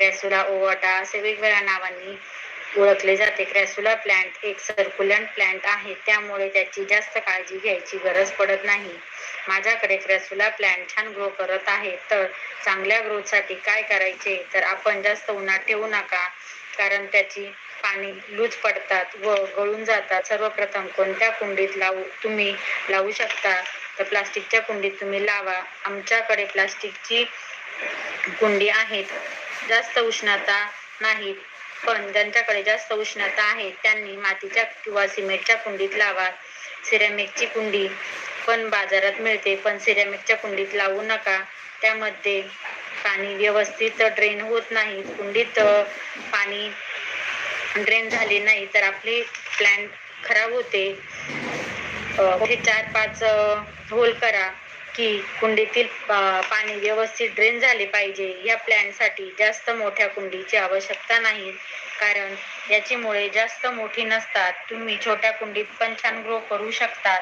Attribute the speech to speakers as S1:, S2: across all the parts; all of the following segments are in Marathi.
S1: क्रॅसुला ओवाटा असे वेगवेगळ्या नावांनी ओळखले जाते. क्रॅसुला प्लांट एक सर्क्युलंट प्लांट आहे. त्यामुळे त्याची जास्त काळजी घ्यायची गरज पडत नाही. माझ्याकडे क्रॅसुला प्लांट छान ग्रो करत आहे. तर चांगल्या ग्रोथसाठी काय करायचे? तर आपण जास्त उन्हात ठेवू नका. कारण त्याची पाणी लूज पडतात व गळून जातात. सर्वप्रथम कोणत्या कुंडीत लावू तुम्ही लावू शकता? तर प्लास्टिकच्या कुंडीत तुम्ही लावा. आमच्याकडे प्लास्टिकची कुंडी आहेत. जास्त उष्णता नाही पण ज्यांच्याकडे जास्त उष्णता आहे. त्यांनी मातीच्या किंवा सिमेंटच्या कुंडीत लावा. सिरॅमिकची कुंडी पण बाजारात मिळते पण सिरॅमिकच्या कुंडीत लावू नका. त्यामध्ये पाणी व्यवस्थित ड्रेन होत नाही. कुंडीत पाणी ड्रेन झाले नाही तर आपले प्लॅन्ट खराब होते. हे चार पाच होल करा. की कुंडीतील पाणी व्यवस्थित ड्रेन झाले पाहिजे. या प्लॅनसाठी जास्त मोठ्या कुंडीची आवश्यकता नाही. कारण याची मुळे जास्त मोठी नसतात. तुम्ही छोट्या कुंडीत पण छान ग्रो करू शकता.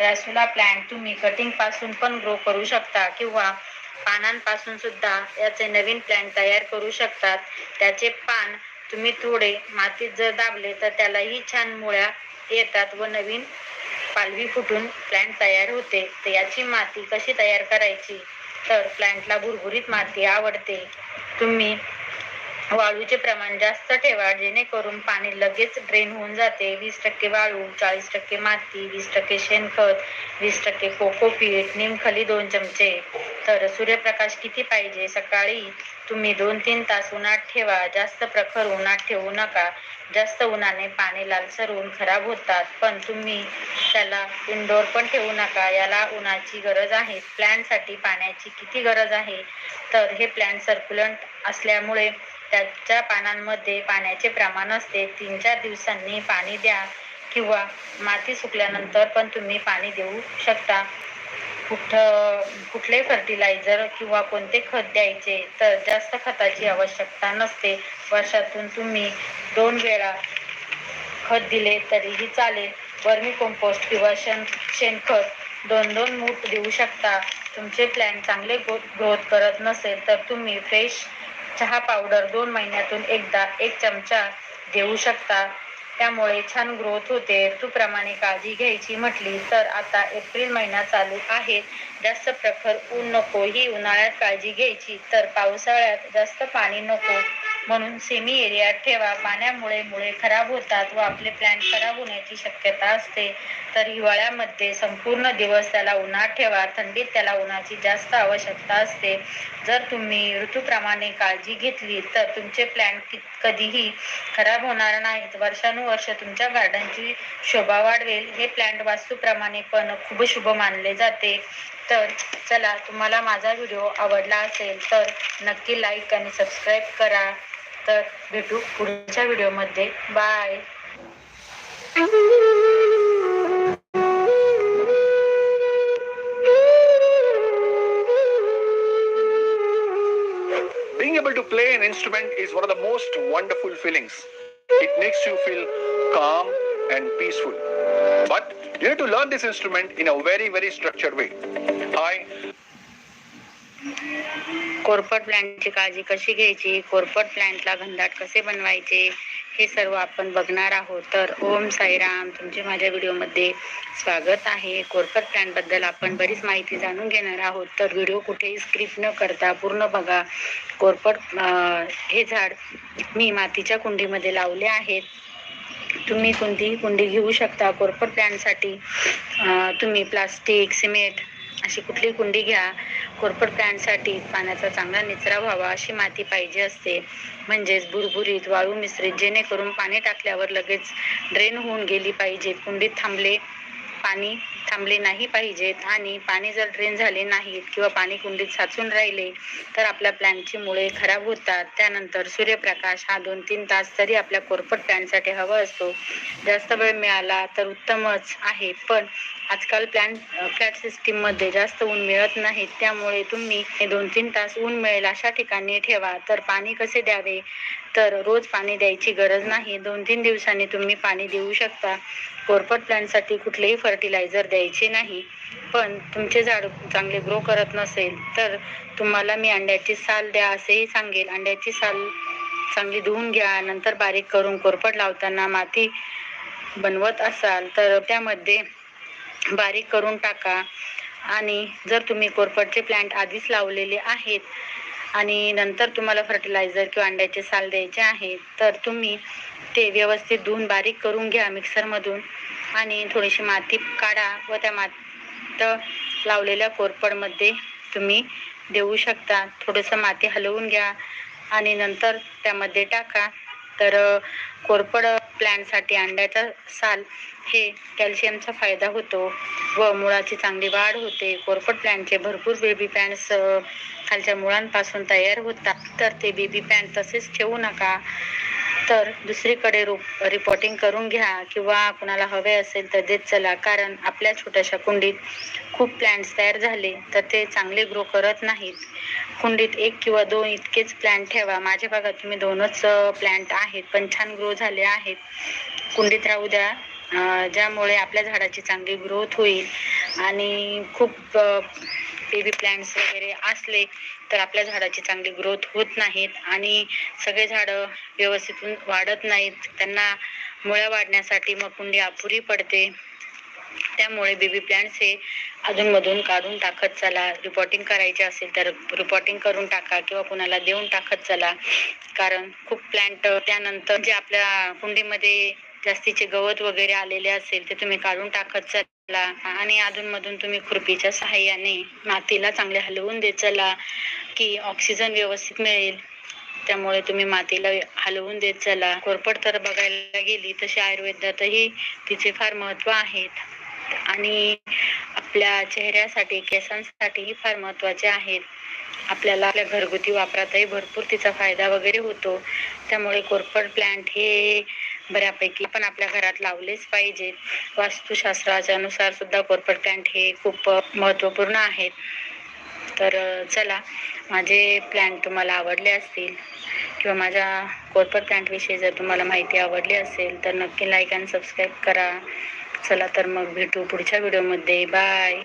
S1: रॅसुला प्लॅन्ट तुम्ही कटिंगपासून पण ग्रो करू शकता किंवा पानांपासून सुद्धा याचे नवीन प्लॅन्ट तयार करू शकतात. त्याचे पान तुम्ही थोडे मातीत जर दाबले तर त्यालाही छान मुळ्या येतात व नवीन पालवी फुटून प्लॅन्ट तयार होते तर याची माती कशी तयार करायची? तर प्लॅन्टला भुरभुरीत माती आवडते. तुम्ही वाळूचे प्रमाण जास्त ठेवा जेणेकरून पाणी लगेच ड्रेन होऊन जाते. वीस टक्के वाळू चाळीस टक्के माती वीस टक्के शेणखत वीस टक्के कोकोपीट निमखली दोन चमचे. तर सूर्यप्रकाश किती पाहिजे? सकाळी तुम्ही दोन तीन तास उन्हात ठेवा. जास्त प्रखर उन्हात ठेवू नका. जास्त उन्हाने पाने लालसर होऊन खराब होतात. पण तुम्ही त्याला इनडोअर पण ठेवू नका. याला उन्हाची गरज आहे. प्लॅन्टसाठी पाण्याची किती गरज आहे? तर हे प्लॅन्ट सर्क्युलंट असल्यामुळे त्याच्या पानांमध्ये पाण्याचे प्रमाण असते. तीन चार दिवसांनी पाणी द्या किंवा माती सुकल्यानंतर पण तुम्ही पाणी देऊ शकता. कुठं कुठले फर्टिलायझर किंवा कोणते खत द्यायचे तर जास्त खताची आवश्यकता नसते. वर्षातून तुम्ही दोन वेळा खत दिले तरीही चालेल. वर्मी कंपोस्ट किंवा शेण शेणखत दोन दोन मूठ देऊ शकता. तुमचे प्लॅन चांगले ग्रोथ करत नसेल तर तुम्ही फ्रेश चहा पावडर दोन महिन्यातून एकदा एक चमचा देऊ शकता. त्यामुळे छान ग्रोथ होते. ऋतूप्रमाणे काळजी घ्यायची म्हटली तर आता एप्रिल महिना चालू आहे. जास्त प्रखर ऊन नको. ही उन्हाळ्यात काळजी घ्यायची. तर पावसाळ्यात जास्त पाणी नको. म्हणून सेमी एरियात ठेवा. पाण्यामुळे मुळे खराब होतात व आपले प्लॅन खराब होण्याची शक्यता असते. तर हिवाळ्यामध्ये संपूर्ण दिवस त्याला उन्हात ठेवा. थंडीत त्याला उन्हाची जास्त आवश्यकता असते. जर तुम्ही ऋतूप्रमाणे काळजी घेतली तर तुमचे प्लॅन कधीही खराब होणार नाहीत. वर्षानुवर्ष तुमच्या गार्डनची शोभा वाढवेल. हे प्लॅन्ट वास्तूप्रमाणे पण खूप शुभ मानले जाते. तर चला तुम्हाला माझा व्हिडिओ आवडला असेल तर नक्की लाईक आणि सबस्क्राईब करा. तर भेटू पुढच्या व्हिडिओमध्ये bye
S2: Being able to play an instrument is one of the most wonderful feelings. It makes you feel calm and peaceful. But you need to learn this instrument in a very, very structured way. Hi,
S1: कोरपट प्लॅनची काळजी कशी घ्यायची? कोरपट प्लॅन्टला घनदाट कसे बनवायचे? हे सर्व आपण बघणार आहोत. तर ओम साईराम तुमचे माझ्या व्हिडिओमध्ये स्वागत आहे. कोरपट प्लॅनबद्दल आपण बरीच माहिती जाणून घेणार आहोत. तर व्हिडिओ कुठेही स्क्रिप्ट न करता पूर्ण बघा. कोरपट हे झाड मी मातीच्या कुंडीमध्ये लावले आहेत. तुम्ही कोणतीही कुंडी घेऊ शकता. कोरपट प्लॅनसाठी तुम्ही प्लास्टिक सिमेंट अशी कुठली कुंडी घ्या. कोरफड प्लॅनसाठी पाण्याचा चांगला निचरा व्हावा अशी माती पाहिजे असते. म्हणजेच भुरभुरीत वाळू मिश्रित जेणेकरून पाणी टाकल्यावर लगेच ड्रेन होऊन गेली पाहिजे. कुंडीत थांबले पाणी थांबले नाही पाहिजेत आणि पाणी जर ड्रेन झाले नाहीत किंवा पाणी कुंडीत साचून राहिले तर आपल्या प्लॅनची मुळे खराब होतात. त्यानंतर सूर्यप्रकाश हा दोन तीन तास तरी आपल्या कोरपट प्लॅनसाठी हवा असतो. जास्त वेळ मिळाला तर उत्तमच आहे. पण आजकाल प्लॅन फ्लॅट सिस्टीममध्ये जास्त ऊन मिळत नाही त्यामुळे तुम्ही हे दोन तीन तास ऊन मिळेल अशा ठिकाणी ठेवा. तर पाणी कसे द्यावे? तर रोज पाणी द्यायची गरज नाही. दोन तीन दिवसांनी तुम्ही पाणी देऊ शकता. कोरपट प्लॅनसाठी कुठलेही फर्टिलायझर द्यायचे द्यायचे नाही. पण तुमचे झाड चांगले ग्रो करत नसेल तर तुम्हाला मी अंड्याची साल द्या असेही सांगेल. अंड्याची साल चांगली धुवून घ्या नंतर बारीक करून कोरपट लावताना माती बनवत असाल तर त्यामध्ये बारीक करून टाका. आणि जर तुम्ही कोरपटचे प्लांट आधीच लावलेले आहेत आणि नंतर तुम्हाला फर्टिलायझर किंवा अंड्याचे साल द्यायचे आहे तर तुम्ही ते व्यवस्थित धुवून बारीक करून घ्या मिक्सरमधून आणि थोडीशी माती काढा व त्या मात लावलेल्या कोरपडमध्ये तुम्ही देऊ शकता. थोडंसं माती हलवून घ्या आणि नंतर त्यामध्ये टाका. तर कोरपड प्लॅनसाठी अंड्याचा साल हे कॅल्शियमचा फायदा होतो व मुळाची चांगली वाढ होते. कोरपड प्लॅनचे भरपूर बेबी पॅन्ट्स खालच्या मुळांपासून तयार होतात. तर ते बेबी पॅन तसेच ठेवू नका. तर दुसरीकडे रो रिपोर्टिंग करून घ्या किंवा कुणाला हवे असेल तर देत चला. कारण आपल्या छोट्याशा कुंडीत खूप प्लॅन्ट्स तयार झाले तर ते चांगले ग्रो करत नाहीत. कुंडीत एक किंवा दोन इतकेच प्लॅन्ट ठेवा. माझ्या भागात तुम्ही दोनच प्लॅन्ट आहेत पण छान ग्रो झाले आहेत. कुंडीत राहू द्या ज्यामुळे आपल्या झाडाची चांगली ग्रोथ होईल. आणि खूप बेबी प्लॅन्ट्स वगैरे असले तर आपल्या झाडाची चांगली ग्रोथ होत नाहीत आणि सगळे झाडं व्यवस्थित वाढत नाहीत. त्यांना मुळ्या वाढण्यासाठी मग कुंडी अपुरी पडते. त्यामुळे बेबी प्लॅन्ट्स हे अधूनमधून काढून टाकत चला. रिपोर्टिंग करायचे असेल तर रिपोर्टिंग करून टाका किंवा कुणाला देऊन टाकत चला. कारण खूप प्लॅन्ट त्यानंतर जे आपल्या कुंडीमध्ये जास्तीचे गवत वगैरे आलेले असेल ते तुम्ही काढून टाकत चला. आणि अधूनमधून तुम्ही खुरपीच्या सहाय्याने मातीला चांगले हलवून देत चला की ऑक्सिजन व्यवस्थित मिळेल. त्यामुळे तुम्ही मातीला हलवून देत चला. कोरपड तर बघायला गेली तशी आयुर्वेदातही तिचे फार महत्त्व आहेत. आणि आपल्या चेहऱ्यासाठी केसांसाठीही फार महत्त्वाचे आहेत. आपल्याला आपल्या घरगुती वापरातही भरपूर तिचा फायदा वगैरे होतो. त्यामुळे कोरपड प्लांट हे बऱ्यापैकी पण आपल्या घरात लावलेच पाहिजेत वास्तुशास्त्राच्या अनुसार सुद्धा कोरपड हे खूप महत्त्वपूर्ण आहेत. तर चला माझे प्लॅन तुम्हाला आवडले असतील किंवा माझ्या कोरपड प्लॅन्टविषयी जर तुम्हाला माहिती आवडली असेल तर नक्की लाईक आणि सबस्क्राईब करा. चला तर मग भेटू पुढच्या व्हिडिओमध्ये. बाय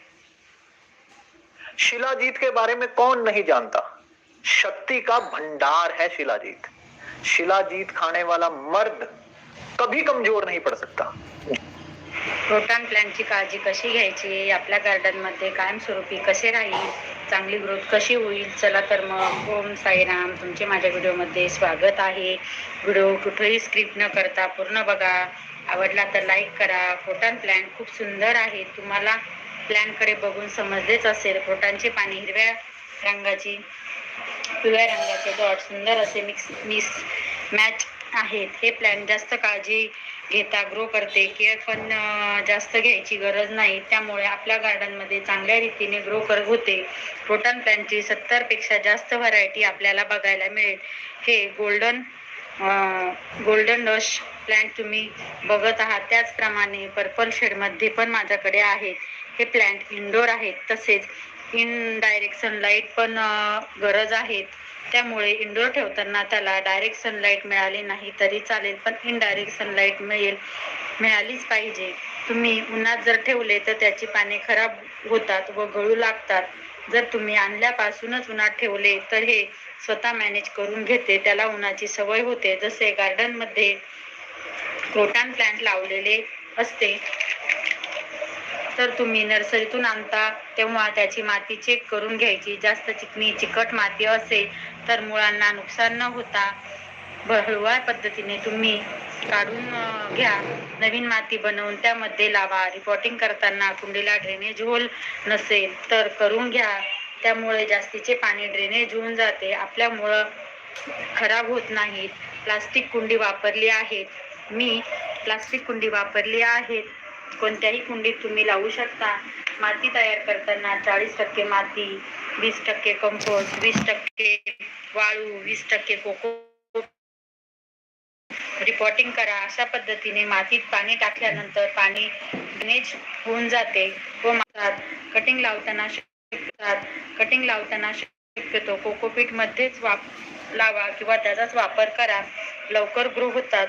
S3: शिलाजीत के बारे में कौन नहीं जानता? शक्ति का भंडार है शिलाजीत. शिलाजीत खाने वाला मर्द कभी कमजोर नहीं पड़ सकता।
S1: प्रोटॉन प्लांटची काळजी कशी घ्यायची? आपल्या गार्डनमध्ये कायमस्वरूपी कसे राहील? चांगली ग्रोथ कशी होईल? चला तर मग ओम साईराम तुमचे माझ्या व्हिडिओमध्ये स्वागत आहे. व्हिडिओ कुठेही स्क्रिप्ट न करता पूर्ण बघा. आवडला तर लाईक करा. प्रोटॉन प्लॅन खूप सुंदर आहे. तुम्हाला प्लॅनकडे बघून समजलेच असेल. प्रोटॉनची पाने हिरव्या रंगाची पिवळ्या रंगाचे डॉट सुंदर असे मिक्स मिस मॅच आहेत. हे प्लॅन जास्त काळजी घेता ग्रो करते. केअर पण जास्त घ्यायची गरज नाही. त्यामुळे आपल्या गार्डनमध्ये चांगल्या रीतीने ग्रो कर होते. रोटन प्लॅनची सत्तरपेक्षा जास्त व्हरायटी आपल्याला बघायला मिळेल. हे गोल्डन गोल्डन रश प्लॅन्ट तुम्ही बघत आहात. त्याचप्रमाणे पर्पल शेडमध्ये पण माझ्याकडे आहेत हे प्लॅन्ट इनडोर आहेत. तसेच इन डायरेक्ट सनलाईट पण गरज आहेत. त्यामुळे इंडोर ठेवताना त्याला डायरेक्ट सनलाईट मिळाली नाही तरी चालेल पण इनडायरेक्ट सनलाईट मिळेल मिळालीच पाहिजे. तुम्ही उन्हात जर ठेवले तर त्याची पाने खराब होतात व गळू लागतात. जर तुम्ही आणल्यापासूनच उन्हात ठेवले तर हे स्वतः मॅनेज करून घेते. त्याला उन्हाची सवय होते. जसे गार्डनमध्ये क्रोटॉन प्लांट लावलेले असते तर तुम्ही नर्सरीतून आणता तेव्हा त्याची माती चेक करून घ्यायची. जास्त चिकणी चिकट माती असेल तर मुळांना नुकसान न होता हळूवार पद्धतीने तुम्ही काढून घ्या. नवीन माती बनवून त्यामध्ये लावा. रिपोर्टिंग करताना कुंडीला ड्रेनेज होल नसेल तर करून घ्या. त्यामुळे जास्तीचे पाणी ड्रेनेज होऊन जाते. आपल्या मुळं खराब होत नाहीत प्लास्टिक कुंडी वापरली आहेत. मी प्लास्टिक कुंडी वापरली आहेत. कोणत्याही कुंडीत तुम्ही लावू शकता. माती तयार करताना चाळीस टक्के माती वीस टक्के कंपोस्ट वीस टक्के वाळू वीस टक्के कोको. रिपोर्टिंग करा अशा पद्धतीने मातीत पाणी टाकल्यानंतर पाणी ड्रेनेज होऊन जाते. व मातात कटिंग लावताना शक्यतात कटिंग लावताना शक्यतो कोकोपीट मध्येच वाप लावा किंवा त्याचाच वापर करा. लवकर ग्रो होतात.